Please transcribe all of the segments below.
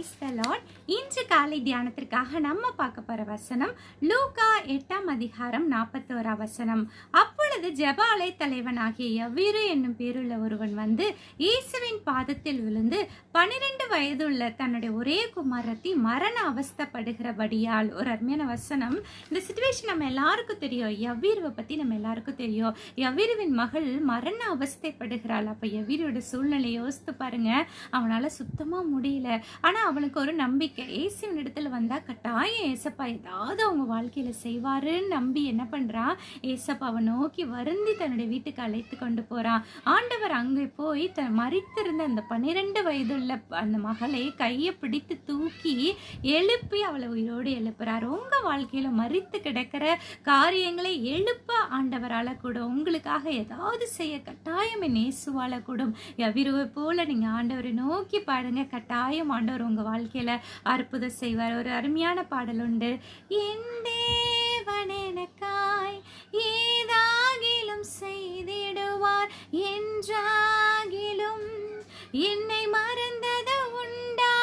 Praise the Lord இன்று காலை தியானத்திற்காக நம்ம பார்க்க போற வசனம் லூகா எட்டாம் அதிகாரம் நாற்பத்தோரா வசனம். அப்பொழுது ஜெபாலை தலைவனாகிய யவீரு என்னும் பேருள்ள ஒருவன் வந்து இயேசுவின் பாதத்தில் விழுந்து பனிரெண்டு வயதுள்ள தன்னுடைய ஒரே குமாரத்தி மரண அவஸ்தைப்படுகிறபடியால் ஒரு அருமையான வசனம். இந்த சுச்சுவேஷன் நம்ம எல்லாருக்கும் தெரியும். எவ்வீருவை பத்தி நம்ம எல்லாருக்கும் தெரியும். எவ்வீருவின் மகள் மரண அவஸ்தைப்படுகிறாள். அப்போ யவீரோட சூழ்நிலையை யோசித்து பாருங்க. அவனால சுத்தமா முடியல. ஆனா அவனுக்கு ஒரு நம்பிக்கை. ஏசுவின் இடத்துல வந்தா கட்டாயம் ஏசப்பா ஏதாவது அவங்க வாழ்க்கையில செய்வாருன்னு நம்பி என்ன பண்ணுறான் ஏசப்பாவை நோக்கி வருந்தி தன்னுடைய வீட்டுக்கு அழைத்து கொண்டு போறான். ஆண்டவர் அங்கே போய் த மறித்திருந்த அந்த பன்னிரெண்டு வயதுள்ள அந்த மகளை கையை பிடித்து தூக்கி எழுப்பி அவளை உயிரோடு எழுப்புறார். உங்க வாழ்க்கையில மறித்து கிடக்கிற காரியங்களை எழுப்ப ஆண்டவரால கூட உங்களுக்காக ஏதாவது செய்ய கட்டாயம் நேசுவால கூடும். எவிருவை போல நீங்க ஆண்டவரை நோக்கி பாடுங்க. கட்டாயம் ஆண்டவர் உங்க வாழ்க்கையில அற்புதம் செய்வார். ஒரு அருமையான பாடல் உண்டு. என் தேவன் எனக்காய் ஏ என்னை மறந்தது உண்டா?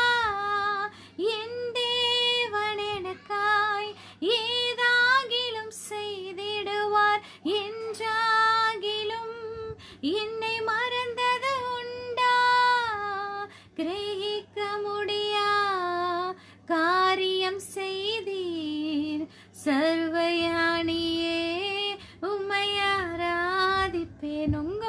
என் தேவன் எனக்காய் ஏதாகிலும் செய்திடுவார் என்றாகிலும் என்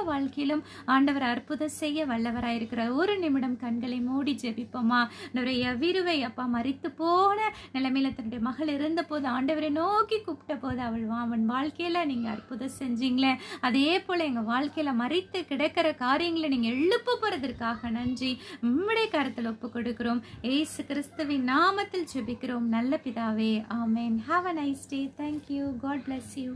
வாழ்க்கையிலும் ஆண்டவர் அற்புதம் செய்ய வல்லவராயிருக்கிறார். ஒரு நிமிடம் கண்களை மூடி ஜெபிப்போமா? ஆண்டவரை எவ்விருவை அப்பா மறித்து போன நிலைமையில தன்னுடைய மகள் இருந்த போது ஆண்டவரை நோக்கி கூப்பிட்ட போது அவள் வா- அவன் வாழ்க்கையில நீங்க அற்புதம் செஞ்சீங்களே. அதே போல எங்க வாழ்க்கையில மறித்து கிடக்கிற காரியங்களை நீங்க எழுப்பு போறதற்காக நன்றி. உம்முடைய கருத்தில் ஒப்பு கொடுக்கிறோம். ஏசு கிறிஸ்துவின் நாமத்தில் ஜெபிக்கிறோம். நல்ல பிதாவே ஆமேன். Have a nice day thank you God bless you